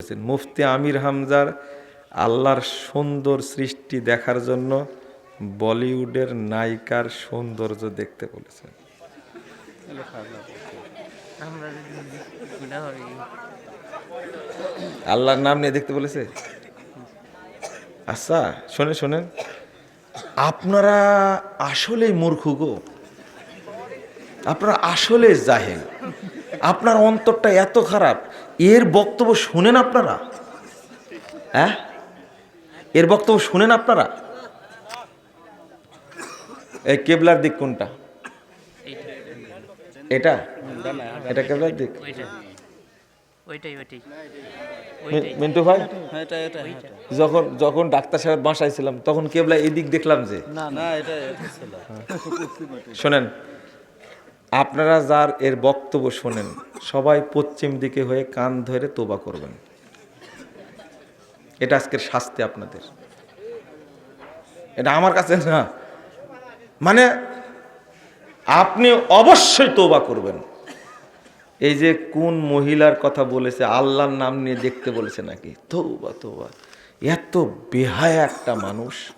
বলেছেন মুফতি আমির হামজার আল্লাহর সুন্দর সৃষ্টি দেখার জন্য বলিউডের নায়িকার সৌন্দর্য দেখতে বলেছেন। আল্লাহর নাম নিয়ে দেখতে বলেছে? আচ্ছা শোনেন শোনেন। আপনারা আসলেই মূর্খ গো। আপনারা আসলে জাহেল। আপনার অন্তরটা এত খারাপ। এর বক্তব্য শুনেন আপনারা? হ্যাঁ? এর বক্তব্য শুনেন আপনারা? এই কেবলার দিক কোনটা? এটা? এটা কেবলার দিক? মিন্টু ভাই? এটা এটা ওইটা যখন যখন ডাক্তার সাহেব বাসায় ছিলাম তখন কেবলা এদিক দেখলাম যে। না না এটা এটা শোনেন আপনারা যার এর বক্তব্য শোনেন, সবাই পশ্চিম দিকে হয়ে কান ধরে তোবা করবেন। এটা আজকের শাস্তি আপনাদের। এটা আমার কাছে না। মানে আপনি অবশ্যই তোবা করবেন। এই যে কোন মহিলার কথা বলেছে, আল্লাহর নাম নিয়ে দেখতে বলেছে নাকি? তোবা তোবা। এত বেহায়া একটা মানুষ,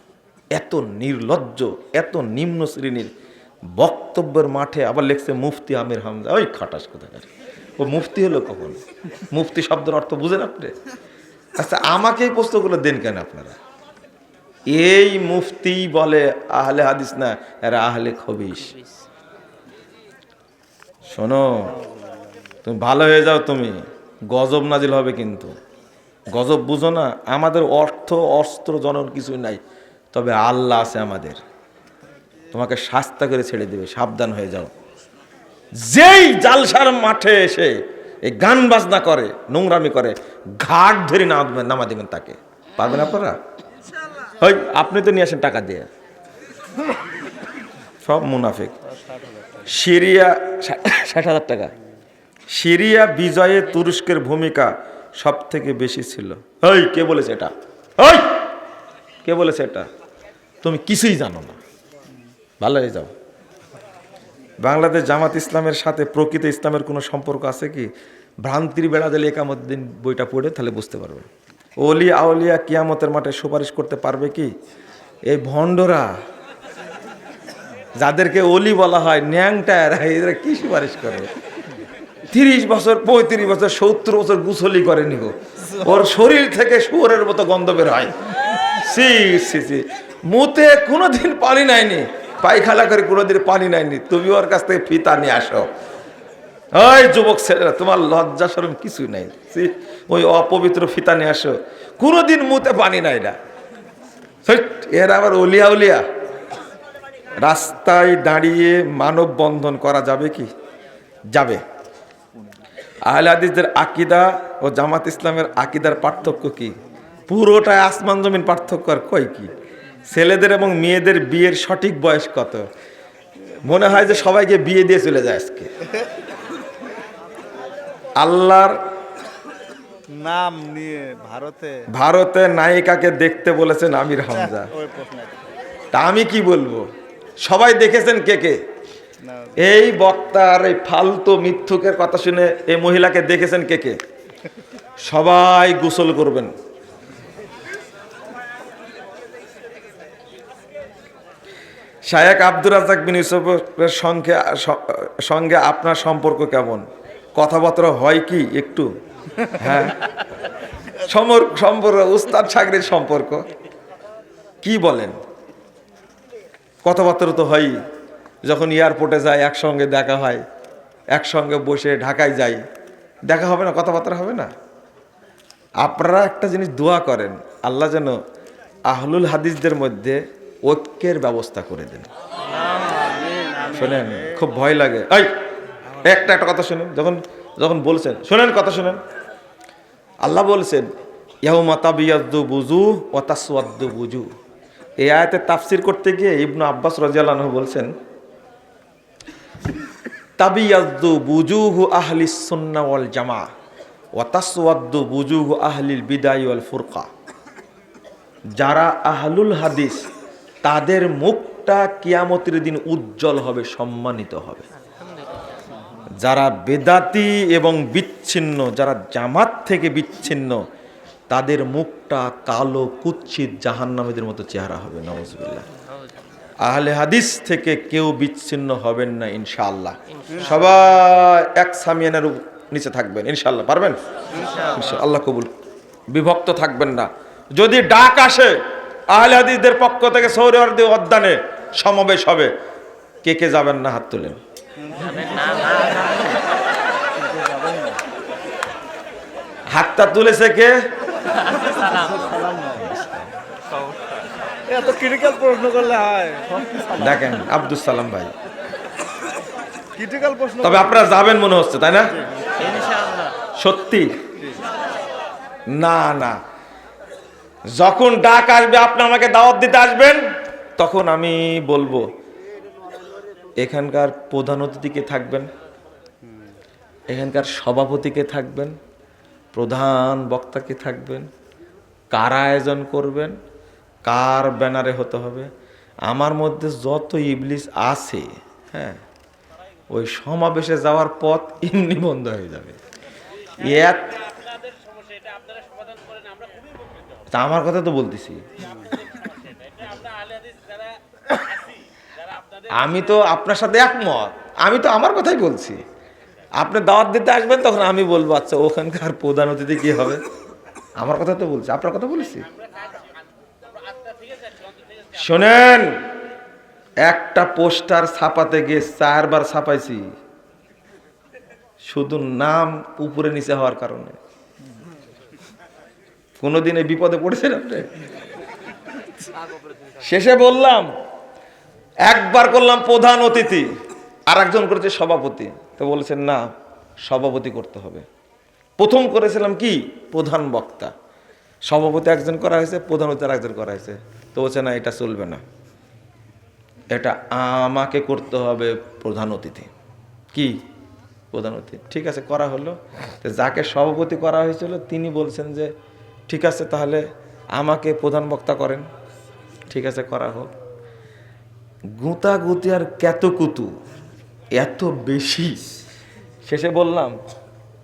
এত নির্লজ্জ, এত নিম্ন শ্রেণির বক্তব্যের মাঠে আবার লেখছে মুফতি আমির হামজা। ওই খাটাস কোথাকার ও মুফতি হলো কখন? মুফতি শব্দের অর্থ বুঝেন আপনি? আচ্ছা আমাকে এই প্রশ্নগুলো দেন কেন আপনারা? এই মুফতি বলে আহলে হাদিস না, এরা আহলে খবিস শোনো, তুমি ভালো হয়ে যাও তুমি। গজব নাজিল হবে কিন্তু। গজব বুঝো না, আমাদের অর্থ অস্ত্র জনর কিছুই নাই, তবে আল্লাহ আছে আমাদের। তোমাকে শাস্তা করে ছেড়ে দেবে সাবধান হয়ে যাও। যেই জালসার মাঠে এসে এই গান বাজনা করে নোংরামি করে ঘাট ধরে নামা নামা দেবেন তাকে। পারবেন আপনারা? ওই আপনি তো নিয়ে আসেন টাকা দিয়ে। সব মুনাফিক। সিরিয়া ষাট হাজার টাকা। সিরিয়া বিজয়ে তুরস্কের ভূমিকা সব থেকে বেশি ছিল। হই কে বলেছে এটা? ওই কে বলেছে এটা? তুমি কিছুই জানো না। ভালো হয়ে যাও। বাংলাদেশ জামাত ইসলামের সাথে প্রকৃত ইসলামের কোনো সম্পর্ক আছে কি? ভ্রান্তির বেড়া দিলে একামতদিন বইটা পড়ে, তাহলে বুঝতে পারবে ওলি আউলিয়া কিয়ামতের মাঠে সুপারিশ করতে পারবে কি? এই ভণ্ডরা, যাদেরকে অলি বলা হয় ন্যাংটার এরা কি সুপারিশ করে? তিরিশ বছর, পঁয়ত্রিশ বছর, সত্তর বছর গুছলি করেনি গো ওর শরীর থেকে শুয়োরের মতো গন্ধ বের হয়। সি সি সি। মুতে কোনোদিন পানি নাইনি। পায়খানা করে কোনোদিন পানি নেয়নি তুমি ওর কাছ থেকে ফিতা নিয়ে আসো। ওই যুবক ছেলেরা, তোমার লজ্জা সরম কিছুই নাই। ওই অপবিত্র ফিতা নিয়ে আসো। কোনোদিন মুতে পানি নাই না। এর আবার অলিয়া উলিয়া রাস্তায় দাঁড়িয়ে মানববন্ধন করা যাবে কি? যাবে। আহলে হাদিসদের আকিদা ও জামাত ইসলামের আকিদার পার্থক্য কি? পুরোটাই আসমান জমিন পার্থক্য আর কয় কি? ছেলেদের এবং মেয়েদের বিয়ের সঠিক বয়স কত? মনে হয় যে সবাইকে বিয়ে দিয়ে চলে যায় আজকে। আল্লাহর নাম নিয়ে ভারতে ভারতে নায়িকাকে দেখতে বলেছেন আমির হামজা। তা আমি কি বলব? সবাই দেখেছেন কে কে? এই বক্তার এই ফালতু মিথ্যুকের কথা শুনে এই মহিলাকে দেখেছেন কে কে? সবাই গোসল করবেন। শায়েক আব্দুর রাজাক বিন ইউসুফের সঙ্গে সঙ্গে আপনার সম্পর্ক কেমন? কথাবার্তা হয় কি একটু? হ্যাঁ। সমর সম্পর্ক, উস্তাদ সাগরের সম্পর্ক। কি বলেন? কথাবার্তা তো হয়ই। যখন এয়ারপোর্টে যায়, একসঙ্গে দেখা হয়, একসঙ্গে বসে ঢাকায় যাই, দেখা হবে না, কথাবার্তা হবে না? আপনারা একটা জিনিস দোয়া করেন, আল্লাহ যেন আহলুল হাদিসদের মধ্যে ঐক্যের ব্যবস্থা করে দেন। শোনেন, খুব ভয় লাগে। এই, একটা একটা কথা শুনেন। যখন যখন বলছেন, শোনেন কথা শুনেন। আল্লাহ বলছেন ইয়াহু মাতাবিয়াদ্দু বুজু ও বুজু এই আয়াতে তাফসির করতে গিয়ে ইবনু আব্বাস রাজিয়াল্লাহ বলছেন তাবিয়াদ্দু বুজুহু আহলি সুন্না ওয়াল জামা ওয়া তাসওয়াদ্দু বুজুহু আহলিল বিদায় ওয়াল ফুরকা। যারা আহলুল হাদিস তাদের মুখটা কিয়ামতের দিন উজ্জ্বল হবে সম্মানিত হবে। যারা বেদাতি এবং বিচ্ছিন্ন যারা জামাত থেকে বিচ্ছিন্ন তাদের মুখটা কালো কুচ্ছিত জাহান্নামীদের মতো চেহারা হবে নওয়াজবিল্লাহ আহলে হাদিস থেকে কেউ বিচ্ছিন্ন হবেন না ইনশাআল্লাহ। সবাই এক সামিয়ানের নিচে থাকবেন ইনশাআল্লাহ পারবেন? আল্লাহ কবুল। বিভক্ত থাকবেন না। যদি ডাক আসে আহলে হাদিসদের পক্ষ থেকে সৌরওয়ার্দী উদ্যানে সমাবেশ হবে। কে কে যাবেন না হাত তুলেন? হাতটা তুলেছে কে? দেখেন আব্দুল সালাম ভাই। তবে আপনারা যাবেন মনে হচ্ছে তাই না? সত্যি? না না। যখন ডাক আসবে, আপনি আমাকে দাওয়াত দিতে আসবেন, তখন আমি বলব, এখানকার প্রধান অতিথিকে থাকবেন? এখানকার সভাপতিকে থাকবেন? প্রধান বক্তাকে থাকবেন? কার আয়োজন করবেন? কার ব্যানারে হতে হবে? আমার মধ্যে যত ইবলিস আছে হ্যাঁ ওই সমাবেশে যাওয়ার পথ এমনি বন্ধ হয়ে যাবে। তা আমার কথা তো বলতেছি। আমি তো আপনার সাথে একমত। আমি তো আমার কথাই বলছি। আপনি দাওয়াত দিতে আসবেন তখন আমি বলব আচ্ছা ওখানকার প্রধান অতিথি কি হবে? আমার কথা তো বলছি। আপনার কথা বলেছি। শোনেন, একটা পোস্টার ছাপাতে গিয়ে চারবার ছাপাইছি। শুধু নাম উপরে নিচে হওয়ার কারণে। কোনোদিন এই বিপদে পড়েছেন আপনি শেষে বললাম, একবার করলাম প্রধান অতিথি আর একজন করেছে সভাপতি। তো বলেছেন না, সভাপতি করতে হবে। প্রথম করেছিলাম কি? প্রধান বক্তা। সভাপতি একজন করা হয়েছে, প্রধান অতিথি একজন করা হয়েছে। তো বলছে, না, এটা চলবে না। এটা আমাকে করতে হবে প্রধান অতিথি। কি? প্রধান অতিথি। ঠিক আছে, করা হলো। যাকে সভাপতি করা হয়েছিল, তিনি বলছেন যে ঠিক আছে, তাহলে আমাকে প্রধান বক্তা করেন। ঠিক আছে, করা হোক। গুতা গুতি আর কুতু এত বেশি। শেষে বললাম,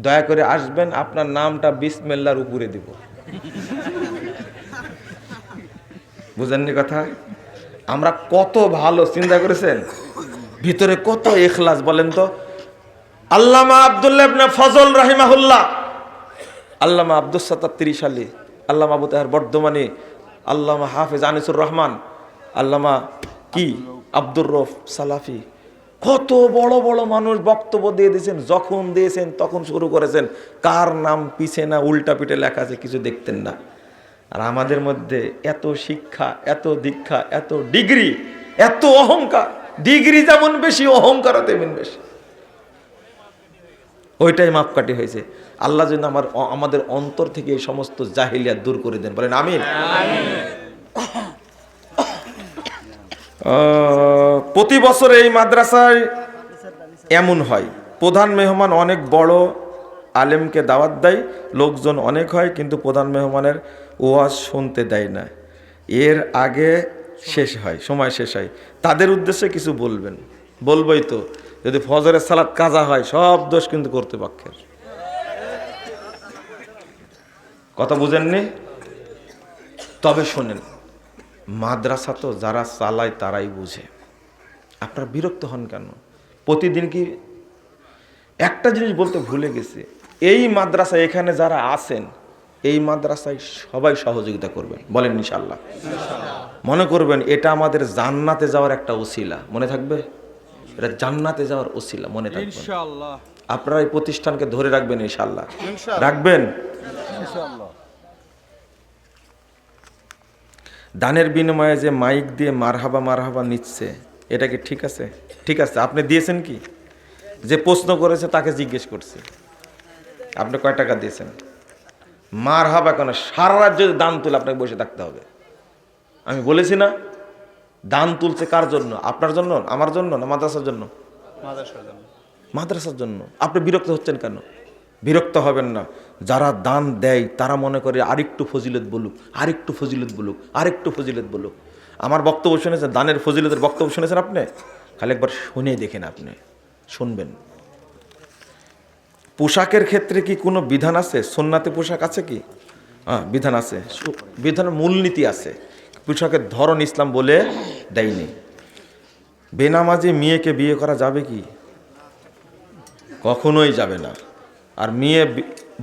দয়া করে আসবেন, আপনার নামটা বিসমেল্লার উপরে দিব। বুঝেননি কথা? আমরা কত ভালো, চিন্তা করেছেন? ভিতরে কত এখলাস বলেন তো? আল্লামা আবদুল্লাহ ফজল রাহিমাহুল্লাহ আল্লামা আব্দুল তিরিশ আলী আল্লামা আবু তাহার বর্ধমানে, আল্লামা হাফেজ আনিসুর রহমান, আল্লামা কি? আব্দুর রফ সালাফি। কত বড় বড় মানুষ বক্তব্য দিয়ে দিয়েছেন, যখন দিয়েছেন, তখন শুরু করেছেন। কার নাম পিছে না উল্টা পিঠে লেখা আছে, কিছু দেখতেন না। আর আমাদের মধ্যে এত শিক্ষা, এত দীক্ষা, এত ডিগ্রি, এত অহংকার, ডিগ্রি যেমন বেশি, অহংকারও তেমন বেশি। ওইটাই মাপকাঠি হয়েছে। আল্লাহ যেন আমার আমাদের অন্তর থেকে এই সমস্ত জাহিলিয়া দূর করে দেন। বলেন, আমিন। প্রতি বছর এই মাদ্রাসায় এমন হয়। প্রধান মেহমান অনেক বড় আলেমকে দাওয়াত দেয়, লোকজন অনেক হয়, কিন্তু প্রধান মেহমানের ওয়াজ শুনতে দেয় না। এর আগে শেষ হয়, সময় শেষ হয়। তাদের উদ্দেশ্যে কিছু বলবেন। বলবই তো। যদি ফজরের সালাদ কাজা হয়, সব দোষ কিন্তু কর্তৃপক্ষের। কথা বুঝেননি? তবে শোনেন, মাদ্রাসা তো যারা চালায় তারাই বুঝে। আপনারা বিরক্ত হন কেন? প্রতিদিন কি একটা জিনিস বলতে ভুলে গেছে, এই মাদ্রাসা এখানে যারা আছেন, এই মাদ্রাসায় সবাই সহযোগিতা করবেন, বলেন ইনশাল্লাহ মনে করবেন এটা আমাদের জান্নাতে যাওয়ার একটা ওসিলা, মনে থাকবে? এটা জান্নাতে যাওয়ার ওসিলা মনে থাকবে আপনারা এই প্রতিষ্ঠানকে ধরে রাখবেন ইনশাল্লাহ রাখবেন? দানের বিনিময়ে যে মাইক দিয়ে মারহাবা মারহাবা নিচ্ছে এটা কি ঠিক আছে? ঠিক আছে আপনি দিয়েছেন কি? যে প্রশ্ন করেছে তাকে জিজ্ঞেস করছে। আপনি কয় টাকা দিয়েছেন? মারহাবা কেন? সারা রাত যদি দান তুলে আপনাকে বসে থাকতে হবে। আমি বলেছি না দান তুলছে কার জন্য? আপনার জন্য? আমার জন্য না মাদ্রাসার জন্য? মাদ্রাসার জন্য। মাদ্রাসার জন্য। আপনি বিরক্ত হচ্ছেন কেন? বিরক্ত হবেন না। যারা দান দেয় তারা মনে করে আরেকটু ফজিলত বলুক আরেকটু ফজিলত বলুক আরেকটু ফজিলত বলুক। আমার বক্তব্য শুনেছেন? দানের ফজিলতের বক্তব্য শুনেছেন আপনি? খালি একবার শুনে দেখেন আপনি। শুনবেন। পোশাকের ক্ষেত্রে কি কোনো বিধান আছে? সোননাতে পোশাক আছে কি? হ্যাঁ বিধান আছে। বিধানের মূলনীতি আছে। পোশাকের ধরন ইসলাম বলে দেয়নি। বেনামাজি মেয়েকে বিয়ে করা যাবে কি? কখনোই যাবে না। আর মেয়ে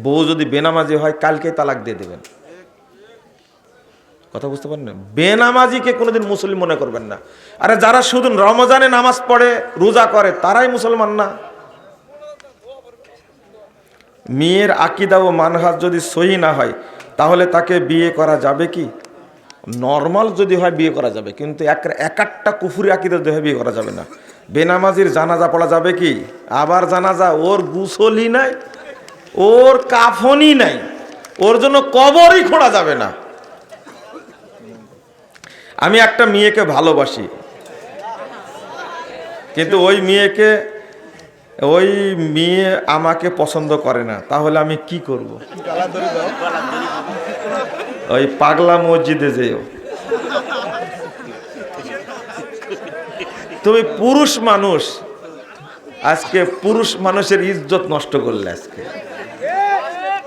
বউ যদি বেনামাজি হয়, কালকে তালাক দিয়ে দেবেন। কথা বুঝতে পারেন না বেনামাজিকে কোনোদিন মুসলিম মনে করবেন না। আরে যারা শুধু রমজানে নামাজ পড়ে, রোজা করে, তারাই মুসলমান না। মেয়ের আকিদা ও মানহাজ যদি সহি না হয়, তাহলে তাকে বিয়ে করা যাবে কি? নর্মাল যদি হয় বিয়ে করা যাবে, কিন্তু এক এক একটা কুফুরি আকিদা যদি হয় বিয়ে করা যাবে না। বেনামাজির জানাজা পড়া যাবে কি? আবার জানাজা, ওর গুসলই নাই, ওর কাফনই নাই, ওর জন্য কবরই খোঁড়া যাবে না। আমি একটা মেয়েকে ভালোবাসি, কিন্তু ওই মেয়েকে ওই মেয়ে আমাকে পছন্দ করে না, তাহলে আমি কি করব? ওই পাগলা মসজিদে যেও। তুমি পুরুষ মানুষ, আজকে পুরুষ মানুষের ইজ্জত নষ্ট করলে আজকে।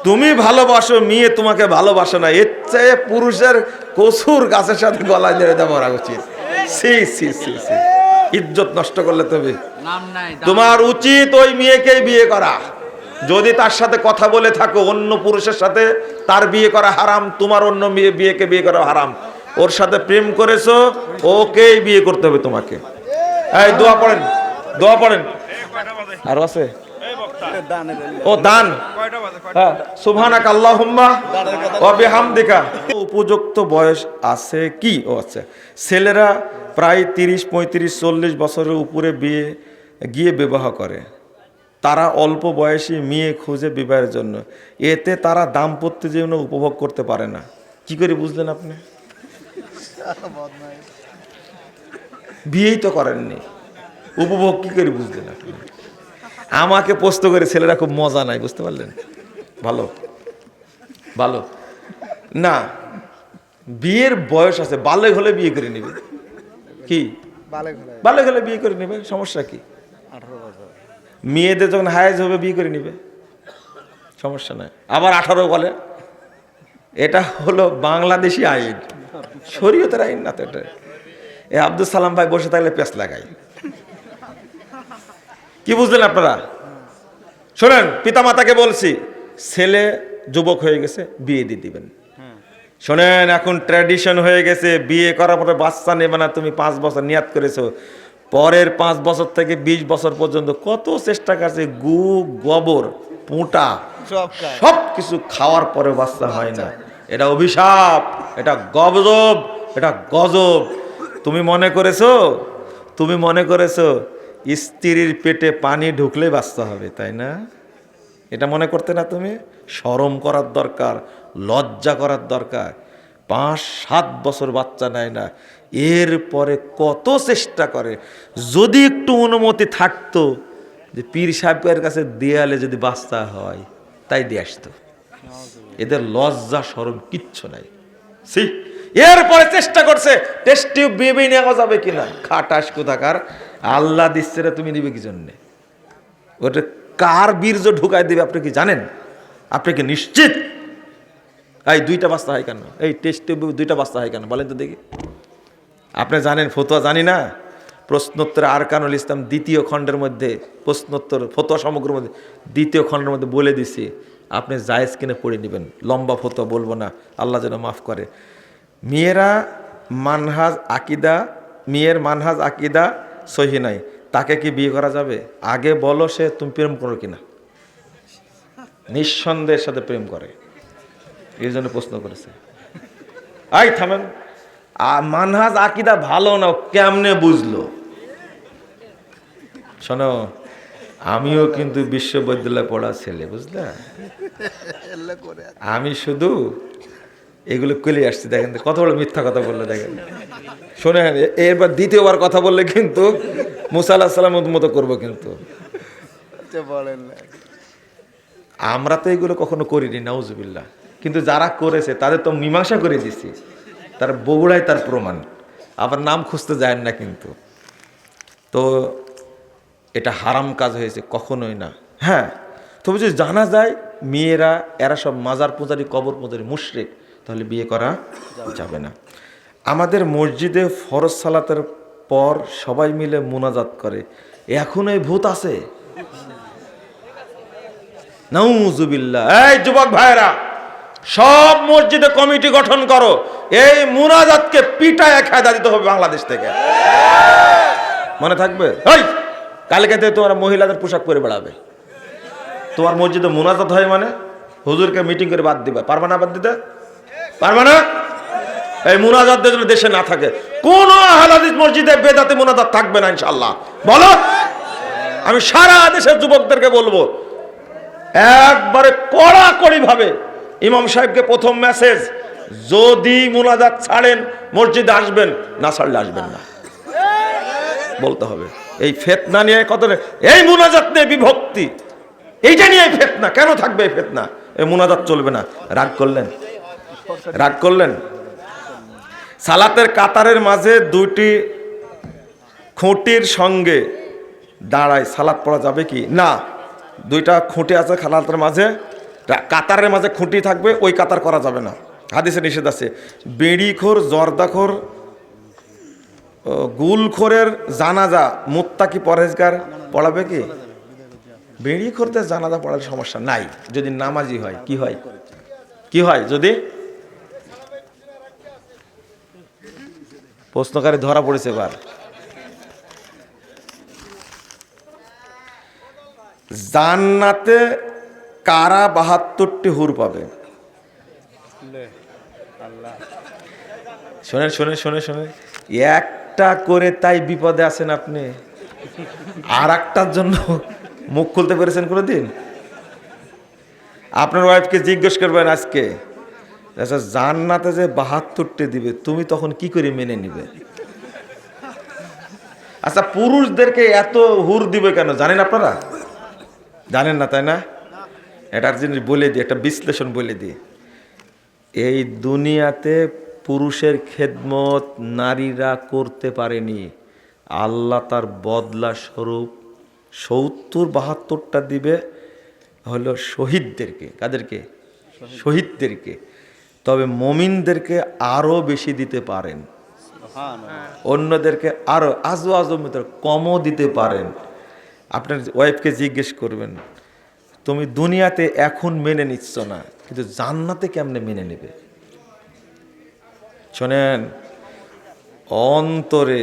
তুমি ভালোবাসো, মেয়ে তোমাকে ভালোবাসো না, এর চেয়ে পুরুষের কসুর গাছের সাথে গলায় ধরে দেওয়া উচিত। সি সি সি সি। ইজ্জত নষ্ট করলে তুমি। তোমার উচিত ওই মেয়েকেই বিয়ে করা। যদি তার সাথে কথা বলে থাকো অন্য পুরুষের সাথে তার বিয়ে করা হারাম তোমার অন্য মেয়ে বিয়েকে বিয়ে করা হারাম। ওর সাথে প্রেম করেছ ওকেই বিয়ে করতে হবে তোমাকে। এই দোয়া পড়েন দোয়া পড়েন। আরও আছে? ও দান। হ্যাঁ সুবহানাক আল্লাহুম্মা ওয়া বিহামদিকা। উপযুক্ত বয়স আছে কি? ও আচ্ছা। ছেলেরা প্রায় তিরিশ, পঁয়ত্রিশ, চল্লিশ বছরের উপরে বিয়ে, গিয়ে বিবাহ করে। তারা অল্প বয়সী মেয়ে খুঁজে বিবাহের জন্য। এতে তারা দাম্পত্য জীবন উপভোগ করতে পারে না। কি করে বুঝলেন আপনি? বিয়েই তো করেননি। উপভোগ কি করে বুঝলেন আপনি? আমাকে প্রশ্ন করে ছেলেরা খুব মজা নাই বুঝতে পারলেন? ভালো? ভালো? না। বিয়ের বয়স আছে বালে হলে বিয়ে করে নিবে। কি? বালে হলে বিয়ে করে নিবে সমস্যা কি? মেয়েদের যখন হায়েজ হবে বিয়ে করে নিবে। সমস্যা নাই। আবার আঠারো বলে। এটা হলো বাংলাদেশি আইন। শরীয়তের আইন না তো এটা। এ আব্দুল সালাম ভাই বসে থাকলে পেঁচ লাগাই। কি বুঝলেন আপনারা? শোনেন পিতামাতাকে বলছি ছেলে যুবক হয়ে গেছে বিয়ে দিয়ে দিবেন। শোনেন এখন ট্র্যাডিশন হয়ে গেছে বিয়ে করার পরে বাচ্চা নেবে না তুমি পাঁচ বছর নিয়াত করেছ। পরের পাঁচ বছর থেকে বিশ বছর পর্যন্ত কত চেষ্টা করছে গু গোবর পুঁটা সব কিছু খাওয়ার পরে বাচ্চা হয় না। এটা অভিশাপ এটা গজব এটা গজব। তুমি মনে করেছ? তুমি মনে করেছ স্ত্রীর পেটে পানি ঢুকলে বাচ্চা হবে তাই না? এটা মনে করতে না তুমি? শরম করার দরকার লজ্জা করার দরকার। পাঁচ, সাত বছর বাচ্চা নেয় না। এরপরে কত চেষ্টা করে। যদি একটু অনুমতি থাকতো যে পীর সাহেবের কাছে দেয়ালে যদি বাচ্চা হয়, তাই দিয়ে আসতো। এদের লজ্জা সরম কিচ্ছু নাই। সি এরপরে চেষ্টা করছে, টেস্ট বেবি নেওয়া যাবে কিনা? খাটাস কোথাকার? আল্লাহ দিচ্ছে রে, তুমি নিবে কি জন্যে? ওটা কার বীর্য ঢুকায় দেবে, আপনি কি জানেন? আপনি কি নিশ্চিত? এই দুইটা বাস্তা হয় কেন? এই টেস্ট দুইটা বাস্তা হয় কেন? বলেন তো দেখি। আপনি জানেন, ফতোয়া জানি না? প্রশ্নোত্তর আরকানুল ইসলাম দ্বিতীয় খণ্ডের মধ্যে, প্রশ্নোত্তর, ফতোয়া সমগ্র মধ্যে, দ্বিতীয় খণ্ডের মধ্যে বলে দিছি, আপনি জায়েজ কিনে পড়ে নেবেন। লম্বা ফতোয়া বলব না, আল্লাহ যেন মাফ করে। মেয়েরা মানহাজ আকিদা, মেয়ের মানহাজ আকিদা সহি নাই। তাকে কি বিয়ে করা যাবে? আগে বলো সে তুমি প্রেম করো কিনা। নিঃসন্দেহের সাথে প্রেম করে। এই জন্য প্রশ্ন করেছে। আই থামেন। মানহাজ আকিদা ভালো না কেমনে বুঝলো? শোনো আমিও কিন্তু বিশ্ববিদ্যালয়ে পড়া ছেলে বুঝলে? আমি শুধু এগুলো কলে আসছি দেখেন কত বড় মিথ্যা কথা বললে দেখেন। শোনেন এ- এরবার দ্বিতীয়বার কথা বললে কিন্তু মুসা আল্লাহ সাল্লামের মতো করব কিন্তু। আমরা তো এগুলো কখনো করিনি নাউজুবিল্লাহ। কিন্তু যারা করেছে, তাদের তো মীমাংসা করে দিছি। তার বগুড়ায় তার প্রমাণ। আবার নাম খুঁজতে যায় না কিন্তু। তো এটা হারাম কাজ হয়েছে কখনোই না। হ্যাঁ তবে যদি জানা যায়, মেয়েরা, এরা সব মাজার পূজারি, কবর পূজারি, মুশরিক, তাহলে বিয়ে করা যাবে না। আমাদের মসজিদে ফরজ সালাতের পর সবাই মিলে মোনাজাত করে। এখন এই ভূত আছে? নাউজুবিল্লাহ। এই যুবক ভাইরা সব মসজিদে কমিটি গঠন করো। এই মুনাজাতকে পিটায় খেদা দিতে হবে বাংলাদেশ থেকে। মনে থাকবে? কালকে থেকে তোমার মহিলাদের পোশাক পরে বেড়াবে। তোমার মসজিদে মুনাজাত হয় মানে হুজুরকে মিটিং করে বাদ দিবে। পারবে না বাদ দিতে? পারবে না? এই মুনাজাত যেন দেশে না থাকে। কোন আহলাদিস মসজিদে বেদাতে মুনাজাত থাকবে না ইনশাল্লাহ বলো? আমি সারা দেশের যুবকদেরকে বলব, একবারে কড়াকড়ি ভাবে ইমাম সাহেবকে প্রথম মেসেজ, যদি মোনাজাত ছাড়েন, মসজিদে আসবেন, না ছাড়লে আসবেন না। বলতে হবে। এই ফেতনা নিয়ে কত এই মোনাজাত নিয়ে বিভক্তি। এইটা নিয়ে ফেতনা। কেন থাকবে এই ফেতনা? এই মোনাজাত চলবে না। রাগ করলেন? রাগ করলেন? সালাতের কাতারের মাঝে দুইটি খুঁটির সঙ্গে দাঁড়ায়। সালাত পড়া যাবে কি? না। দুইটা খুঁটি আছে খালাতের মাঝে। কাতারের মাঝে খুঁটি থাকবে, ওই কাতার করা যাবে না। হাদিসে নিষেধ আছে। বেড়িখোর, জর্দাখোর গুলখোরের জানাজা মুত্তাকি পরহেজগার পড়াবে কি? বেড়িখোরদের জানাজা পড়ার সমস্যা নাই। যদি নামাজি হয়, কি হয়? কি হয় যদি? প্রশ্নকারী ধরা পড়েছে এবার। জান্নাতে কারা বাহাত্তরটি হুর পাবে? শোনেন শোনেন শোনেন শোনেন। একটা করে তাই বিপদে আছেন আপনি। আর একটার জন্য মুখ খুলতে পেরেছেন কোনো দিন আপনার ওয়াইফকে জিজ্ঞেস করবেন আজকে। আচ্ছা জান্নাতে যে বাহাত্তরটি দিবে, তুমি তখন কি করে মেনে নিবে? আচ্ছা পুরুষদেরকে এত হুর দিবে কেন? জানেন আপনারা? জানেন না, তাই না? এটার জিনিস বলে দিই একটা বিশ্লেষণ বলে দিই। এই দুনিয়াতে পুরুষের খেদমত নারীরা করতে পারেনি। আল্লাহ তার বদলা স্বরূপ সত্তর বাহাত্তরটা দিবে হলো শহীদদেরকে। কাদেরকে? শহীদদেরকে। তবে মমিনদেরকে আরও বেশি দিতে পারেন। অন্যদেরকে আরও আজও আজমিতর কমও দিতে পারেন। আপনার ওয়াইফকে জিজ্ঞেস করবেন তুমি দুনিয়াতে এখন মেনে নিচ্ছ না, কিন্তু জান্নাতে কেমনে মেনে নেবে? শোনেন, অন্তরে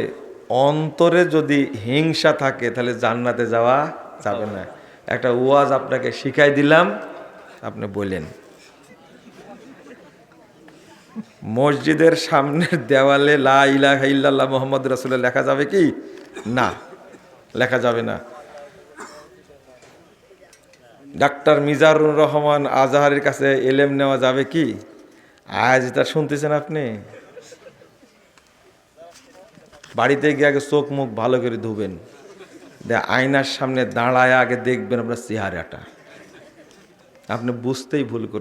অন্তরে যদি হিংসা থাকে, তাহলে জান্নাতে যাওয়া যাবে না। একটা ওয়াজ আপনাকে শিখাই দিলাম, আপনি বললেন, মসজিদের সামনের দেওয়ালে লা ইলাহা ইল্লাল্লাহ মোহাম্মদ রাসুল্লাহ লেখা যাবে কি? না, লেখা যাবে না। ডাক্তার মিজারুর রহমান আজাহারের কাছে এলেম নেওয়া যাবে কি? আজ এটা শুনতেছেন আপনি? বাড়িতে গিয়ে আগে চোখ মুখ ভালো করে ধুবেন। আয়নার সামনে দাঁড়ায় আগে দেখবেন আপনার চেহারাটা। আপনি বুঝতেই ভুল করে